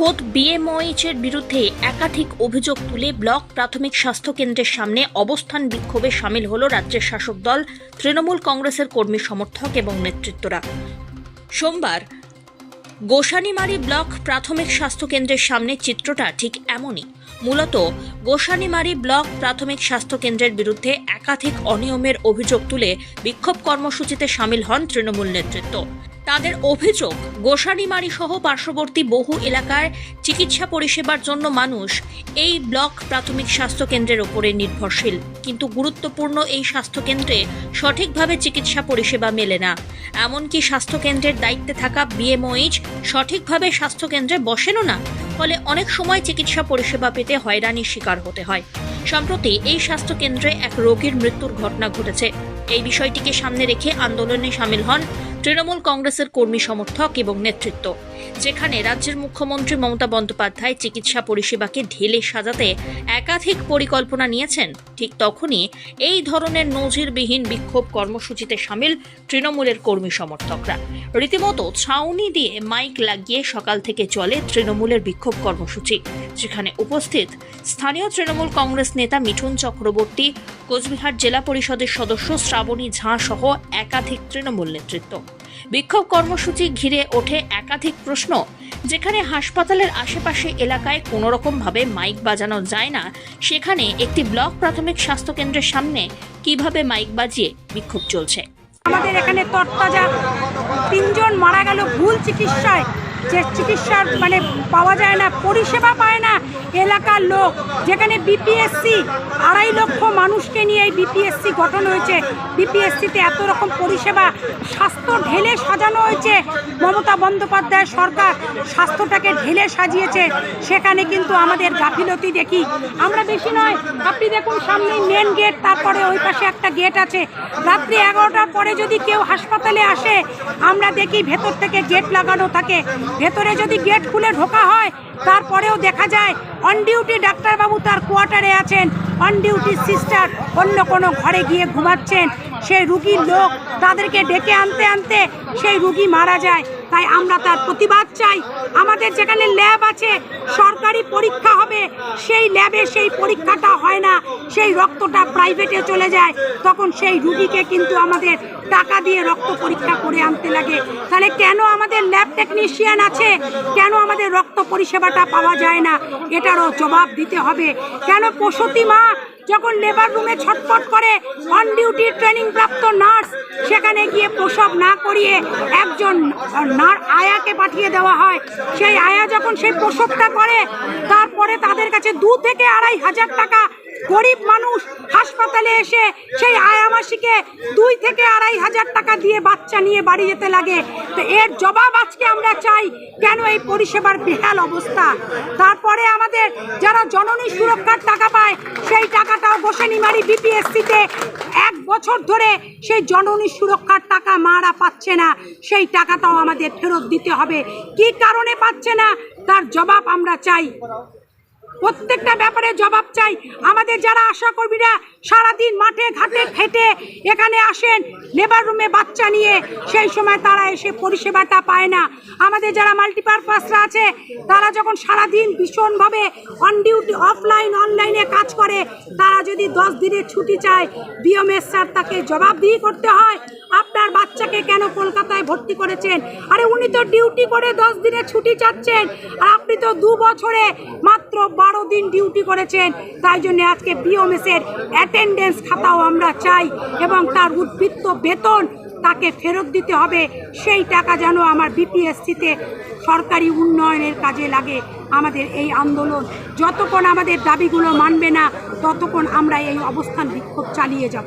খোদ বিএমওএইচের বিরুদ্ধে একাধিক অভিযোগ তুলে ব্লক প্রাথমিক স্বাস্থ্য কেন্দ্রের সামনে অবস্থান বিক্ষোভে সামিল হল রাজ্যের শাসক দল, তৃণমূল কংগ্রেসের কর্মী সমর্থক এবং নেতৃত্বরা। সোমবার, গোসানিমারি ব্লক প্রাথমিক স্বাস্থ্য কেন্দ্রের সামনে চিত্রটা ঠিক এমনই। মূলত, গোসানিমারি ব্লক প্রাথমিক স্বাস্থ্য কেন্দ্রের বিরুদ্ধে একাধিক অনিয়মের অভিযোগ তুলে বিক্ষোভ কর্মসূচিতে সামিল হন তৃণমূল নেতৃত্ব। তাদের অভিযোগ, গোসানিমারি সহ পার্শ্ববর্তী বহু এলাকায় চিকিৎসা পরিষেবার জন্য মানুষ এই ব্লক প্রাথমিক স্বাস্থ্য কেন্দ্রের ওপরে নির্ভরশীল। কিন্তু গুরুত্বপূর্ণ এই স্বাস্থ্য কেন্দ্রে সঠিকভাবে চিকিৎসা পরিষেবা মেলে না। এমনকি স্বাস্থ্য কেন্দ্রের দায়িত্বে থাকা বিএমওএইচ সঠিকভাবে স্বাস্থ্য কেন্দ্রে বসেনও না। ফলে অনেক সময় চিকিৎসা পরিষেবা পেতে হয়রানির শিকার হতে হয়। সম্প্রতি এই স্বাস্থ্য কেন্দ্রে এক রোগীর মৃত্যুর ঘটনা ঘটেছে। এই বিষয়টিকে সামনে রেখে আন্দোলনে সামিল হন তৃণমূল কংগ্রেসের কর্মী সমর্থক এবং নেতৃত্ব। যেখানে রাজ্যের মুখ্যমন্ত্রী মমতা বন্দ্যোপাধ্যায় চিকিৎসা পরিষেবাকে ঢেলে সাজাতে একাধিক পরিকল্পনা নিয়েছেন, ঠিক তখনই এই ধরনের নজিরবিহীন বিক্ষোভ কর্মসূচিতে সামিল তৃণমূলের কর্মী সমর্থকরা। রীতিমতো ছাউনি দিয়ে মাইক লাগিয়ে সকাল থেকে চলে তৃণমূলের বিক্ষোভ কর্মসূচি, যেখানে উপস্থিত স্থানীয় তৃণমূল কংগ্রেস নেতা মিঠুন চক্রবর্তী, কোচবিহার জেলা পরিষদের সদস্য শ্রাবণী ঝাঁ সহ একাধিক তৃণমূল নেতৃত্ব। বিক্ষোভ কর্মসূচি ঘিরে ওঠে একাধিক প্রশ্ন, যেখানে হাসপাতালের আশেপাশে এলাকায় কোনো রকমভাবে মাইক বাজানো যায় না। সেখানে একটি ব্লক প্রাথমিক স্বাস্থ্য কেন্দ্রের সামনে কীভাবে মাইক বাজিয়ে বিক্ষোভ চলছে? আমাদের এখানে তরতাজা তিনজন মারা গেল ভুল চিকিৎসায়। যে চিকিৎসার মানে পাওয়া যায় না, পরিষেবা পায় না। এলাকার লোক, যেখানে বিপিএসসি আড়াই লক্ষ মানুষকে নিয়ে এই বিপিএসসি গঠন হয়েছে। বিপিএসসিতে এত রকম পরিষেবা, স্বাস্থ্য ঢেলে সাজানো হয়েছে মমতা বন্দ্যোপাধ্যায় সরকার। স্বাস্থ্যটাকে ঢেলে সাজিয়েছে, সেখানে কিন্তু আমাদের গাফিলতি দেখি। আমরা বেশি নয়, আপনি দেখুন সামনেই মেন গেট তারপরে ওই পাশে একটা গেট আছে। রাত্রি এগারোটার পরে যদি কেউ হাসপাতালে আসে, আমরা দেখি ভেতর থেকে গেট লাগানো থাকে। ভেতরে যদি গেট খুলে ঢোকা হয় তারপরেও দেখা যায় অন ডিউটি ডাক্তারবাবু তার কোয়ার্টারে আছেন অন ডিউটি সিস্টার অন্য কোনো ঘরে গিয়ে ঘুমাচ্ছেন। সেই রুগীর লোক তাদেরকে ডেকে আনতে আনতে সেই রুগী মারা যায়। তাই আমরা তার প্রতিবাদ চাই। আমাদের যেখানে ল্যাব আছে, সরকারি পরীক্ষা হবে, সেই ল্যাবে সেই পরীক্ষাটা হয় না। সেই রক্তটা প্রাইভেটে চলে যায়। তখন সেই রুগীকে কিন্তু আমাদের টাকা দিয়ে রক্ত পরীক্ষা করে আনতে লাগে। তাহলে কেন আমাদের ল্যাব টেকনিশিয়ান আছে? কেন আমাদের রক্ত পরিষেবাটা পাওয়া যায় না? এটারও জবাব দিতে হবে। কেন প্রসূতি মা যখন লেবার রুমে ছটফট করে অন ডিউটি ট্রেনিং প্রাপ্ত নার্স সেখানে গিয়ে প্রসব না করিয়ে একজন নার আয়াকে পাঠিয়ে দেওয়া হয়। সেই আয়া যখন সেই প্রসবটা করে, তারপরে তাদের কাছে দু থেকে আড়াই হাজার টাকা গরিব মানুষ হাসপাতালে এসে সেই আয়ামাসিকে দুই থেকে আড়াই হাজার টাকা দিয়ে বাচ্চা নিয়ে বাড়ি যেতে লাগে। তো এর জবাব আজকে আমরা চাই, কেন এই পরিষেবার বেহাল অবস্থা? তারপরে যারা জননী সুরক্ষার টাকা পায়, সেই টাকাটাও গোসানিমারি বিপিএসসিতে এক বছর ধরে সেই জননী সুরক্ষার টাকা মারা পাচ্ছে না, সেই টাকাটাও আমাদের ফেরত দিতে হবে। কি কারণে পাচ্ছে না, তার জবাব আমরা চাই। প্রত্যেকটা ব্যাপারে জবাব চাই। আমাদের যারা আশাকর্মীরা সারাদিন মাঠে, ঘাটে, খেটে এখানে আসেন লেবার রুমে বাচ্চা নিয়ে, সেই সময় তারা এসে পরিষেবাটা পায় না। আমাদের যারা মাল্টিপারপাসরা আছে, তারা যখন সারাদিন ভীষণভাবে অন ডিউটি অফলাইন অনলাইনে কাজ করে, তারা যদি দশ দিনের ছুটি চায় বিএমএস স্যার তাকে জবাবদিহি করতে হয়, আপনার বাচ্চাকে কেন কলকাতায় ভর্তি করেছেন? আরে উনি তো ডিউটি করে দশ দিনের ছুটি চাচ্ছেন, আর আপনি তো দু বছরে মাত্র বারো দিন ডিউটি করেছেন। তাই জন্য আজকে বিওমেসের অ্যাটেন্ডেন্স খাতাও আমরা চাই এবং তার উদ্বৃত্ত বেতন তাকে ফেরত দিতে হবে। সেই টাকা যেন আমার বিপিএসসিতে সরকারি উন্নয়নের কাজে লাগে। আমাদের এই আন্দোলন যতক্ষণ আমাদের দাবিগুলো মানবে না, ততক্ষণ আমরা এই অবস্থান বিক্ষোভ চালিয়ে যাব।